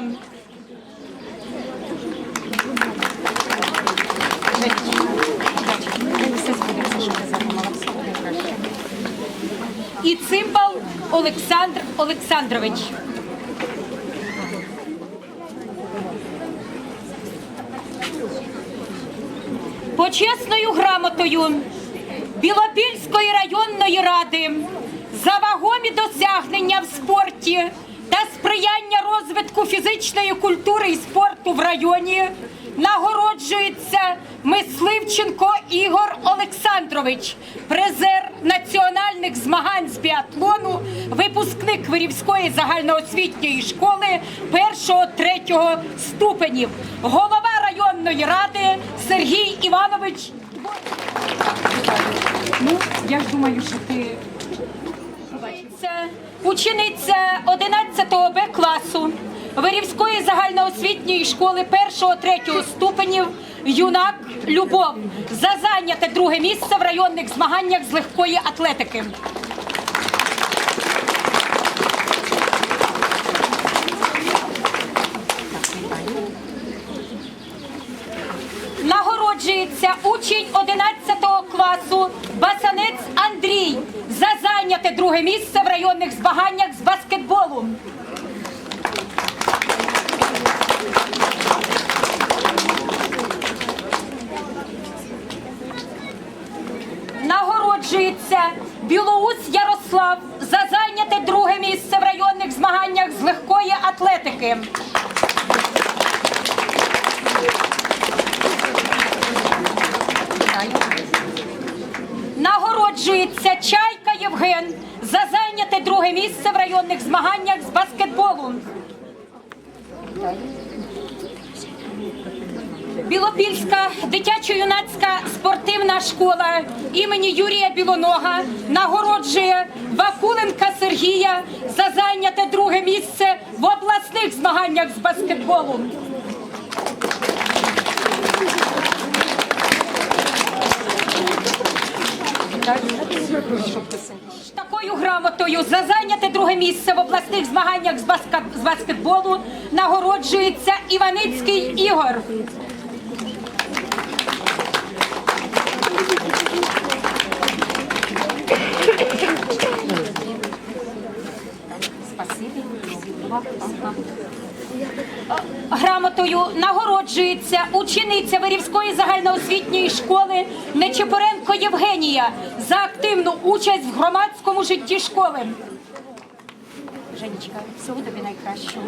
вам. І цимбал Олександр Олександрович. Почесною грамотою Білопільської районної ради за вагомі досягнення в спорті та сприяння розвитку фізичної культури і спорту в районі нагороджується Мисливченко Ігор Олександрович, призер національних змагань з біатлону, випускник Вирівської загальноосвітньої школи першого-третього ступенів, голова районної ради Сергій Іванович. Ну, я ж думаю, що ти це учениця 11 Б класу Вирівської загальноосвітньої школи 1-3 ступенів юнак Любов за зайняте друге місце в районних змаганнях з легкої атлетики. Нагороджується учень 11 класу Басанець Андрій за зайняте друге місце в районних змаганнях з баскетболу. Нагороджується Білоус Ярослав за зайняте друге місце в районних змаганнях з легкої атлетики. Нагороджується Чайка Євген за зайняте друге місце в районних змаганнях з баскетболу. Білопільська дитячо-юнацька спортивна школа імені Юрія Білонога нагороджує Вакуленка Сергія за зайняте друге місце в обласних змаганнях з баскетболу. Такою грамотою за зайняте друге місце в обласних змаганнях з, баскетболу нагороджується Іваницький Ігор. Грамотою нагороджується учениця Вирівської загальноосвітньої школи Нечепоренко Євгенія за активну участь в громадському житті школи. Женечка, всього тобі найкращого.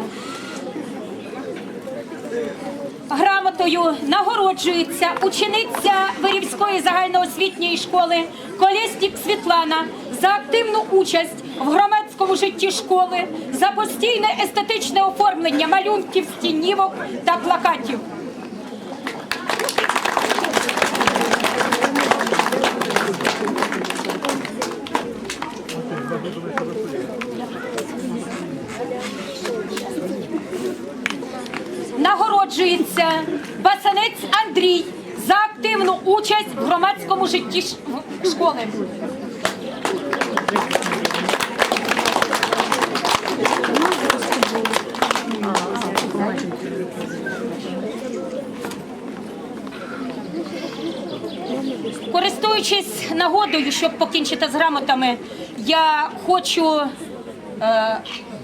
Грамотою нагороджується учениця Вирівської загальноосвітньої школи Колєснік Світлана за активну участь в громадському житті школи, за постійне естетичне оформлення малюнків, стінівок та плакатів. Нагороджується Басанець Андрій за активну участь в громадському житті школи. Користуючись нагодою, щоб покінчити з грамотами, я хочу е,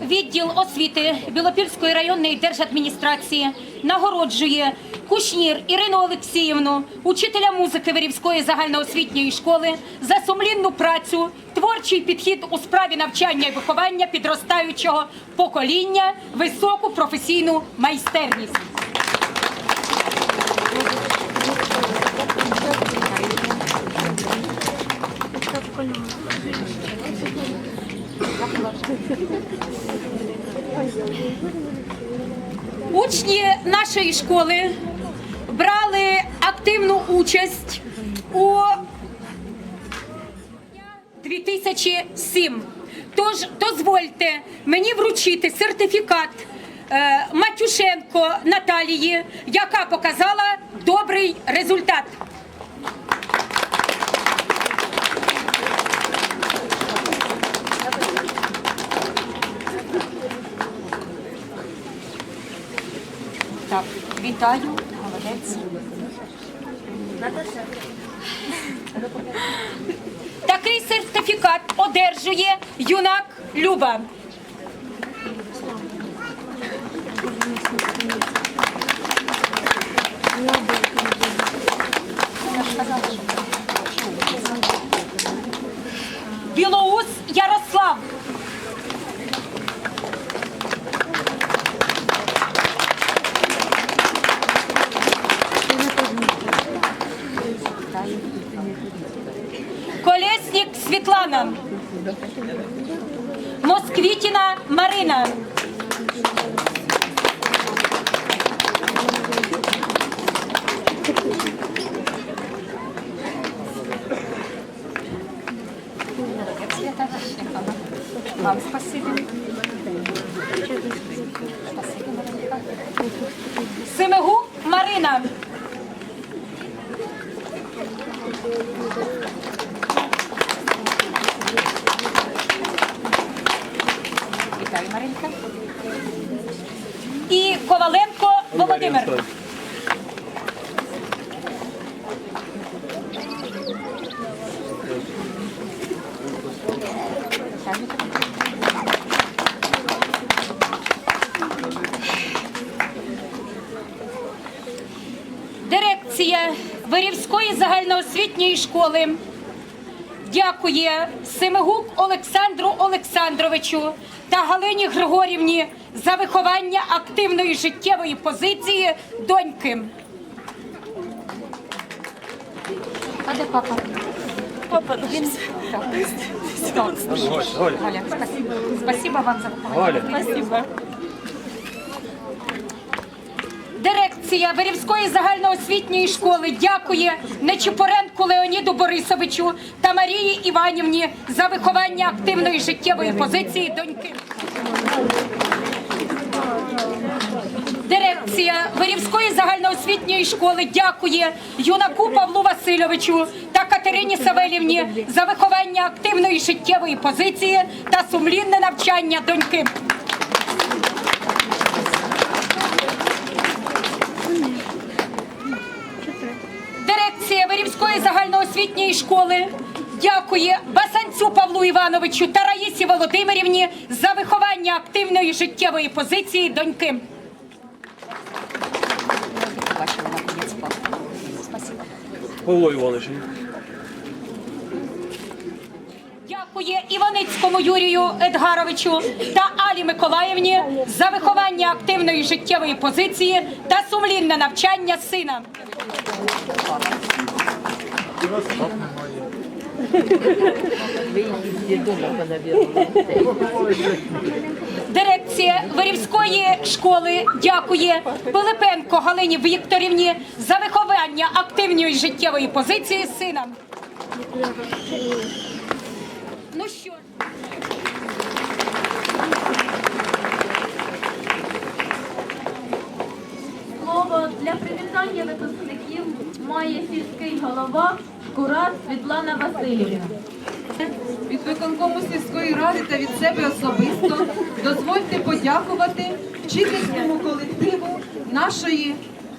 відділ освіти Білопільської районної держадміністрації нагороджує Кушнір Ірину Олексіївну, учителя музики Верівської загальноосвітньої школи, за сумлінну працю, творчий підхід у справі навчання і виховання підростаючого покоління, високу професійну майстерність. Учні нашої школи брали активну участь у 2007. Тож дозвольте мені вручити сертифікат е, Матюшенко Наталії, яка показала добрий результат. Так, вітаю, молодець. Такий сертифікат одержує юнак Люба. Білоус Ярослав. Колесник Світлана. Москвітіна Марина. Вам спасибо. Семигук Марина. Вітаю, Маринка. І Коваленко Володимир. Дирекція Вирівської загальноосвітньої школи дякує Семигук Олександру Олександровичу Галині Григорівні за виховання активної життєвої позиції доньки. А де папа? Папа Він... Так. Так. Галя, спасибо. Спасибо вам за виховання. Спасибо. Дирекція Вирівської загальноосвітньої школи дякує Нечипоренку Леоніду Борисовичу та Марії Іванівні за виховання активної життєвої позиції доньки. Дирекція Вирівської загальноосвітньої школи дякує юнаку Павлу Васильовичу та Катерині Савелівні за виховання активної життєвої позиції та сумлінне навчання доньки. Загальноосвітньої школи дякує Басанцю Павлу Івановичу та Раїсі Володимирівні за виховання активної життєвої позиції доньки. Павло Іванович. Дякує Іваницькому Юрію Едгаровичу та Алі Миколаївні за виховання активної життєвої позиції та сумлінне навчання сина. Дирекція Вирівської школи дякує Пилипенко Галині Вікторівні за виховання активної життєвої позиції сина. Ну що? Слово для привітання випускників має сільський голова Курат Світлана Васильівна. Від виконкому сільської ради та від себе особисто дозвольте подякувати вчительському колективу нашої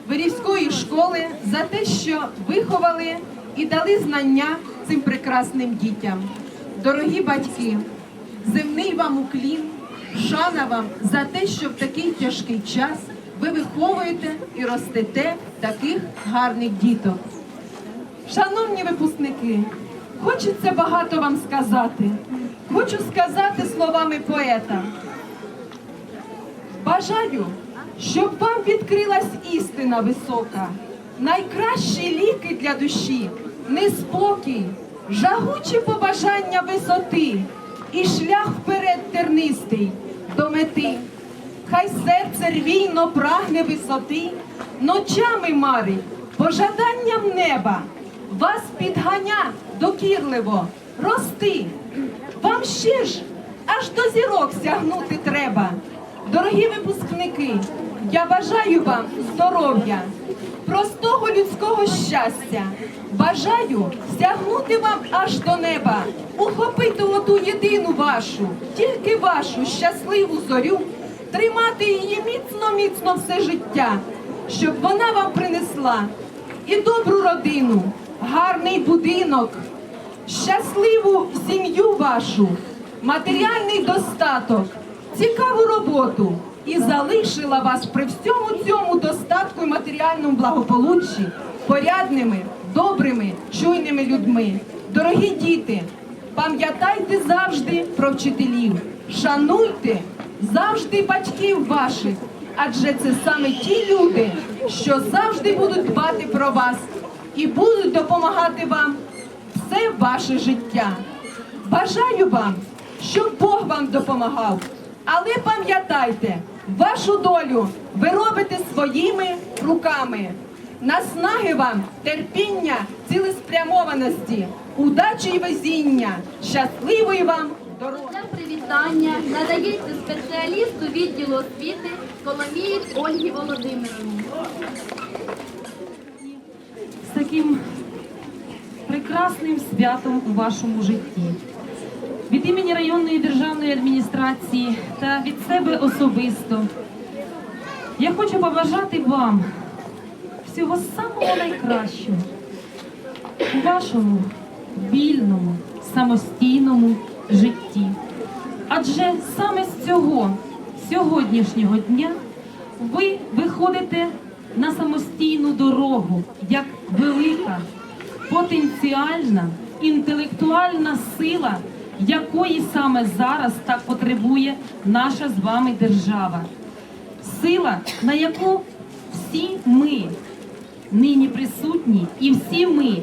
Вирівської школи за те, що виховали і дали знання цим прекрасним дітям. Дорогі батьки, земний вам уклін, шана вам за те, що в такий тяжкий час ви виховуєте і ростете таких гарних діток. Шановні випускники, хочеться багато вам сказати. Хочу сказати словами поета. Бажаю, щоб вам відкрилась істина висока, найкращі ліки для душі, неспокій, жагучі побажання висоти і шлях вперед тернистий до мети. Хай серце рвійно прагне висоти, ночами марить, пожаданням неба, вас підганя докірливо, рости. Вам ще ж аж до зірок сягнути треба. Дорогі випускники, я бажаю вам здоров'я, простого людського щастя. Бажаю стягнути вам аж до неба, ухопити оту єдину вашу, тільки вашу щасливу зорю, тримати її міцно, міцно все життя, щоб вона вам принесла і добру родину, гарний будинок, щасливу сім'ю вашу, матеріальний достаток, цікаву роботу і залишила вас при всьому цьому достатку і матеріальному благополуччі порядними, добрими, чуйними людьми. Дорогі діти, пам'ятайте завжди про вчителів, шануйте завжди батьків ваших, адже це саме ті люди, що завжди будуть дбати про вас і будуть допомагати вам все ваше життя. Бажаю вам, щоб Бог вам допомагав. Але пам'ятайте, вашу долю ви робите своїми руками. Наснаги вам, терпіння, цілеспрямованості, удачі і везіння, щасливої вам! Для привітання надається спеціалісту відділу освіти Коломієць Ольгі Володимировні. з таким прекрасним святом у вашому житті. Від імені районної державної адміністрації та від себе особисто я хочу побажати вам всього самого найкращого у вашому вільному, самостійному житті. Адже саме з цього сьогоднішнього дня ви виходите на самостійну дорогу як велика, потенціальна, інтелектуальна сила, якої саме зараз так потребує наша з вами держава. Сила, на яку всі ми нині присутні, і всі ми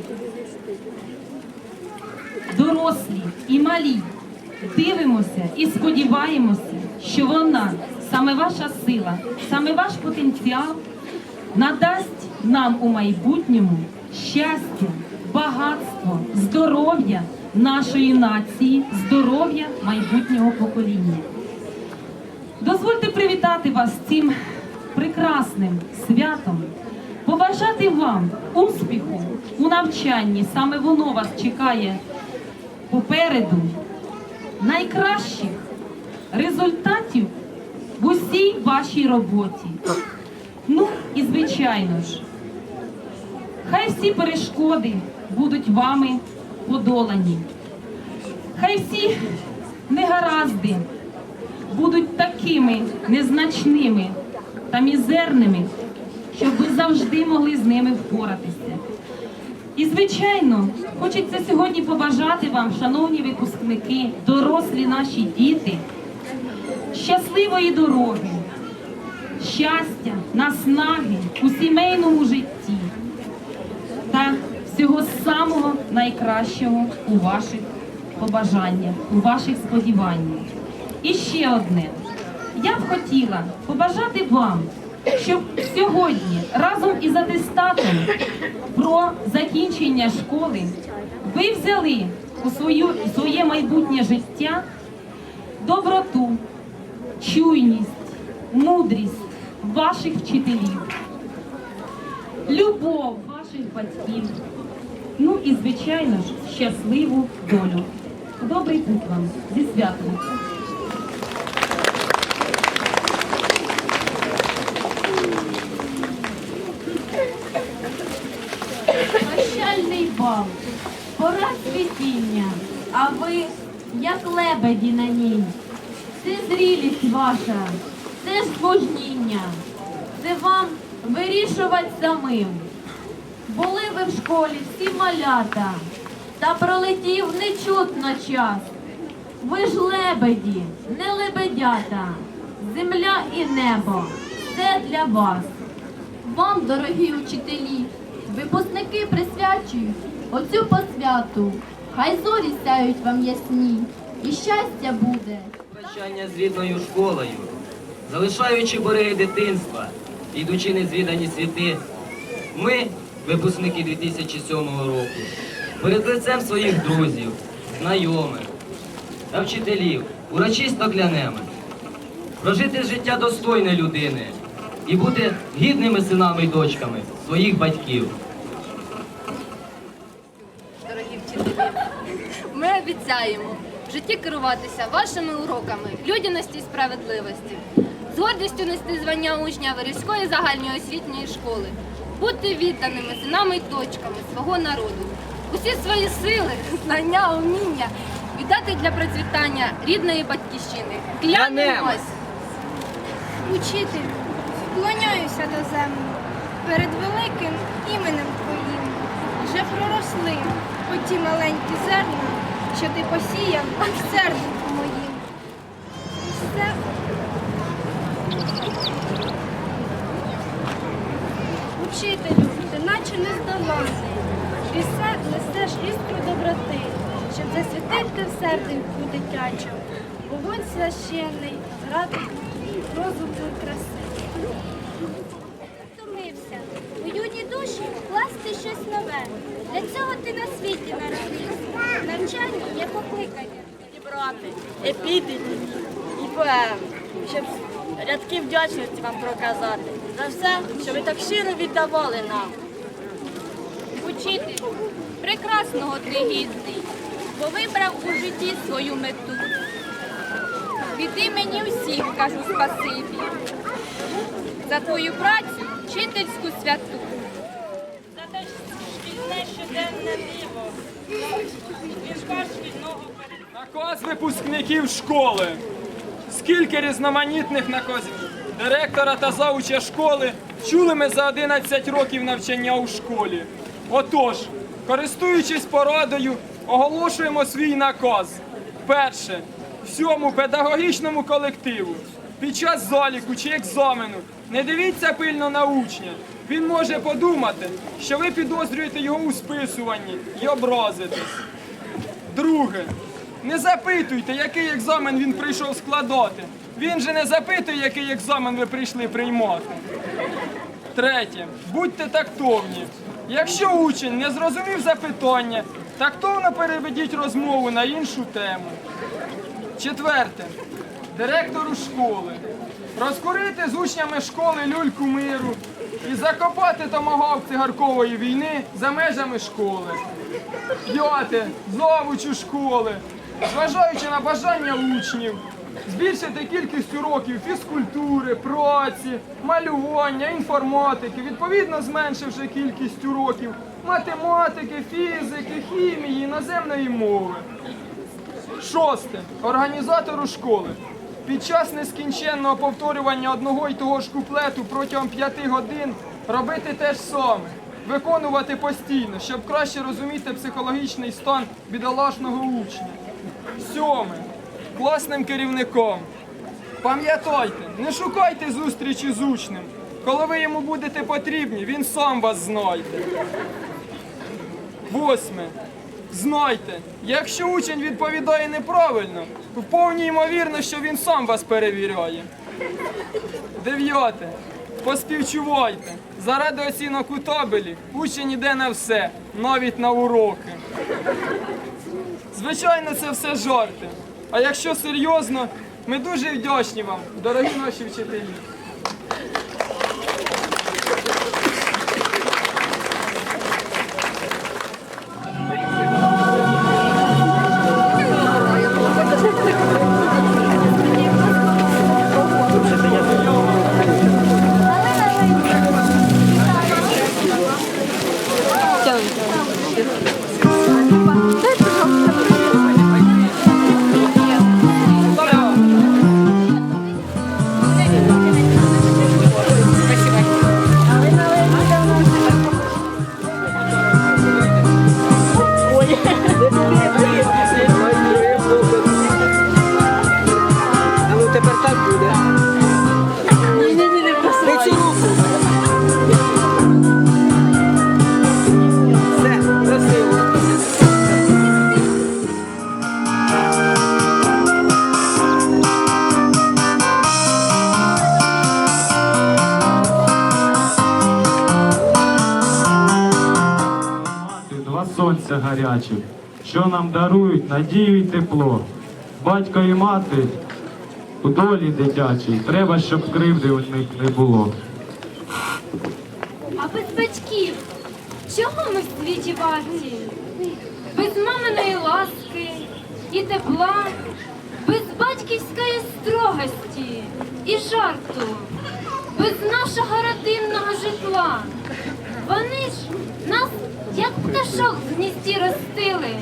дорослі і малі, дивимося і сподіваємося, що вона, саме ваша сила, саме ваш потенціал, надасть нам у майбутньому щастя, багатство, здоров'я нашої нації, здоров'я майбутнього покоління. Дозвольте привітати вас цим прекрасним святом, побажати вам успіху у навчанні, саме воно вас чекає попереду, найкращих результатів в усій вашій роботі. Ну і звичайно ж, хай всі перешкоди будуть вами подолані. Хай всі негаразди будуть такими незначними та мізерними, щоб ви завжди могли з ними впоратися. І, звичайно, хочеться сьогодні побажати вам, шановні випускники, дорослі наші діти, щасливої дороги, щастя, наснаги у сімейному житті та всього самого найкращого у ваших побажаннях, у ваших сподіваннях. І ще одне. Я б хотіла побажати вам, щоб сьогодні разом із атестатом про закінчення школи ви взяли у свою, своє майбутнє життя доброту, чуйність, мудрість ваших вчителів, любов ваших батьків, ну і, звичайно ж, щасливу долю. Добрий путь вам зі святом! Бал, пора світіння, а ви, як лебеді на ній. Це зрілість ваша, це ж служіння, це вам вирішувати самим. Були ви в школі всі малята, та пролетів нечутно час. Ви ж лебеді, не лебедята, земля і небо, це для вас. Вам, дорогі учителі, випускники присвячують оцю посвяту. Хай зорі сяють вам ясні, і щастя буде. Прощання з рідною школою, залишаючи береги дитинства, йдучи незвідані світи, ми, випускники 2007 року, перед лицем своїх друзів, знайомих та вчителів урочисто клянемо прожити життя достойне людини і бути гідними синами й дочками своїх батьків. дорогі вчителі. Ми обіцяємо в житті керуватися вашими уроками людяності і справедливості. з гордістю нести звання учня Верівської загальної освітньої школи, бути відданими синами і дочками свого народу, усі свої сили, знання, уміння віддати для процвітання рідної батьківщини. Клянемось! Учителю, склоняюся до землі перед великим іменем Твоїм. Вже проросли оті маленькі зерна, що ти посіяв в серденьку моїм. Все Учителю, ти наче не здоланий, ти все несеш іскру доброти, щоб засвітити в серденьку дитячому, вогонь священний, ради розуму і краси. Душі вкласти щось нове. Для цього ти на світі народився. Навчання є покликання. Брати епітетів і поем, щоб рядки вдячності вам проказати за все, що ви так щиро віддавали нам. Учителю, прекрасного ти гідний, бо вибрав у житті свою мету. Від імені всіх кажу спасибі за твою працю, вчительську святу. Наказ випускників школи. Скільки різноманітних наказів директора та зауча школи чули ми за 11 років навчання у школі. Отож, користуючись порадою, оголошуємо свій наказ. Перше, всьому педагогічному колективу під час заліку чи екзамену не дивіться пильно на учня. Він може подумати, що ви підозрюєте його у списуванні і образитесь. Друге, не запитуйте, який екзамен він прийшов складати. Він же не запитує, який екзамен ви прийшли приймати. Третє, будьте тактовні. Якщо учень не зрозумів запитання, тактовно переведіть розмову на іншу тему. Четверте, директору школи. Розкурити з учнями школи люльку миру і закопати томагавк цигаркової війни за межами школи. П'яте, завучу школи, зважаючи на бажання учнів, збільшити кількість уроків фізкультури, праці, малювання, інформатики, відповідно зменшивши кількість уроків математики, фізики, хімії, іноземної мови. Шосте. Організатору школи. Під час нескінченного повторювання одного й того ж куплету протягом п'яти годин робити те ж саме, виконувати постійно, щоб краще розуміти психологічний стан бідолашного учня. Сьоме. Класним керівником. Пам'ятайте, не шукайте зустрічі з учнем. Коли ви йому будете потрібні, він сам вас знайде. Восьме. Знайте, якщо учень відповідає неправильно, то вповні ймовірно, що він сам вас перевіряє. Дев'яте. Поспівчувайте. Заради оцінок у табелі учень іде на все, навіть на уроки. Звичайно, це все жарти. А якщо серйозно, ми дуже вдячні вам, дорогі наші вчителі. Надію й тепло. Батько і мати у долі дитячій, треба, щоб кривди у них не було. А без батьків, чого ми в світі варті? Без маминої ласки і тепла, без батьківської строгості і жарту, без нашого родинного житла. Вони ж нас, як пташок в гнізді ростили,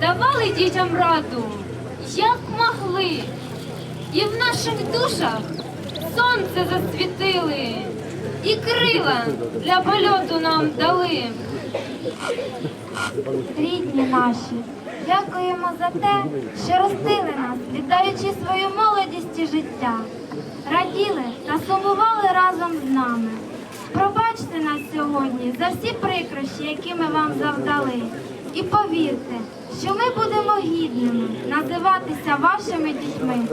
давали дітям раду, як могли, і в наших душах сонце засвітили, і крила для польоту нам дали. Рідні наші, дякуємо за те, що ростили нас, віддаючи свою молодість і життя. Раділи та сумували разом з нами. Пробачте нас сьогодні за всі прикрощі, які ми вам завдали. І повірте, що ми будемо гідними називатися вашими дітьми.